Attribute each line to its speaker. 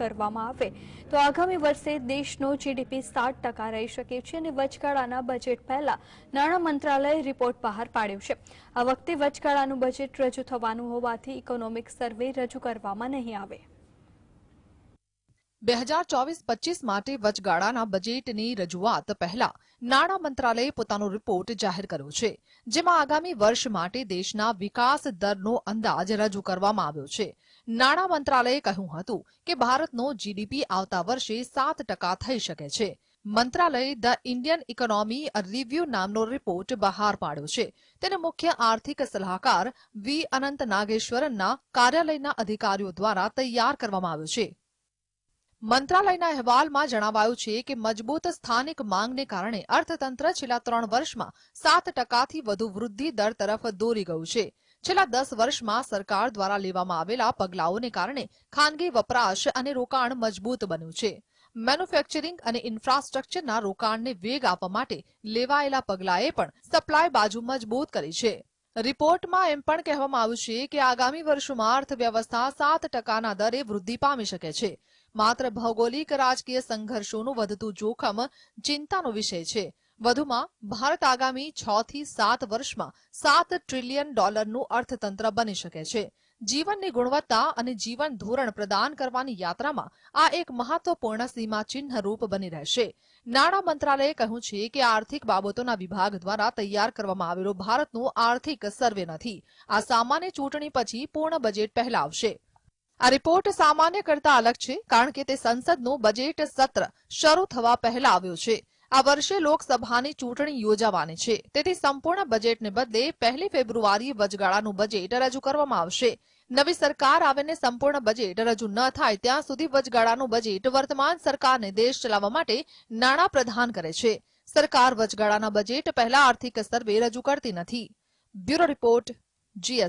Speaker 1: કરવામાં આવે. તો આગામી વર્ષે દેશનો જીડીપી સાત ટકા રહી શકે છે અને વચગાળાના બજેટ પહેલા નાણાં મંત્રાલયે રિપોર્ટ બહાર પાડ્યો છે. આ વખતે વચગાળાનું બજેટ રજૂ થવાનું હોવાથી ઇકોનોમિક સર્વે રજૂ કરવામાં નહીં આવે.
Speaker 2: બે હજાર ચોવીસ પચીસ માટે વચગાળાના બજેટની રજૂઆત પહેલા નાણાં મંત્રાલયે પોતાનો રિપોર્ટ જાહેર કર્યો છે, જેમાં આગામી વર્ષ માટે દેશના વિકાસ દરનો અંદાજ રજૂ કરવામાં આવ્યો છે. નાણાં મંત્રાલયે કહ્યું હતું કે ભારતનો જીડીપી આવતા વર્ષે સાત ટકા થઈ શકે છે. મંત્રાલયે ધ ઇન્ડિયન ઇકોનોમી રિવ્યુ નામનો રિપોર્ટ બહાર પાડ્યો છે. તેને મુખ્ય આર્થિક સલાહકાર વી અનંત નાગેશ્વરનના કાર્યાલયના અધિકારીઓ દ્વારા તૈયાર કરવામાં આવ્યો છે. મંત્રાલયના અહેવાલમાં જણાવાયું છે કે મજબૂત સ્થાનિક માંગને કારણે અર્થતંત્ર છેલ્લા ત્રણ વર્ષમાં સાત ટકાથી વધુ વૃદ્ધિ દર તરફ દોરી ગયું છે. છેલ્લા દસ વર્ષમાં સરકાર દ્વારા લેવામાં આવેલા પગલાઓને કારણે ખાનગી વપરાશ અને રોકાણ મજબૂત બન્યું છે. મેન્યુફેક્ચરિંગ અને ઇન્ફ્રાસ્ટ્રક્ચરના રોકાણને વેગ આપવા માટે લેવાયેલા પગલાએ પણ સપ્લાય બાજુ મજબૂત કરી છે. રિપોર્ટમાં એમ પણ કહેવામાં આવ્યું છે કે આગામી વર્ષોમાં અર્થવ્યવસ્થા સાત ટકાના દરે વૃદ્ધિ પામી શકે છે. માત્ર ભૌગોલિક રાજકીય સંઘર્ષોનું વધતું જોખમ ચિંતાનો વિષય છે. વધુમાં, ભારત આગામી છ થી સાત વર્ષમાં સાત ટ્રિલિયન ડોલરનું અર્થતંત્ર બની શકે છે. જીવનની ગુણવત્તા અને જીવન ધોરણ પ્રદાન કરવાની યાત્રામાં આ એક મહત્વપૂર્ણ સીમાચિહ્ન રૂપ બની રહેશે. નાણાં મંત્રાલયે કહ્યું છે કે આર્થિક બાબતોના વિભાગ દ્વારા તૈયાર કરવામાં આવેલો ભારતનું આર્થિક સર્વે નથી. આ સામાન્ય ચૂંટણી પછી પૂર્ણ બજેટ પહેલા આવશે આ રિપોર્ટ સામાન્ય કરતા અલગ છે, કારણ કે તે સંસદનું બજેટ સત્ર શરૂ થવા પહેલા આવ્યો છે. આ વર્ષે લોકસભાની ચૂંટણી યોજાવાની છે. તેથી સંપૂર્ણ બજેટને બદલે પહેલી ફેબ્રુઆરીએ વચગાળાનું બજેટ રજૂ કરવામાં આવશે. નવી સરકાર આવીને સંપૂર્ણ બજેટ રજૂ ન થાય ત્યાં સુધી વચગાળાનું બજેટ વર્તમાન સરકારને દેશ ચલાવવા માટે નાણાં પ્રદાન કરે છે. સરકાર વચગાળાના બજેટ પહેલા આર્થિક સર્વે રજૂ કરતી નથી. Bureau report, GS.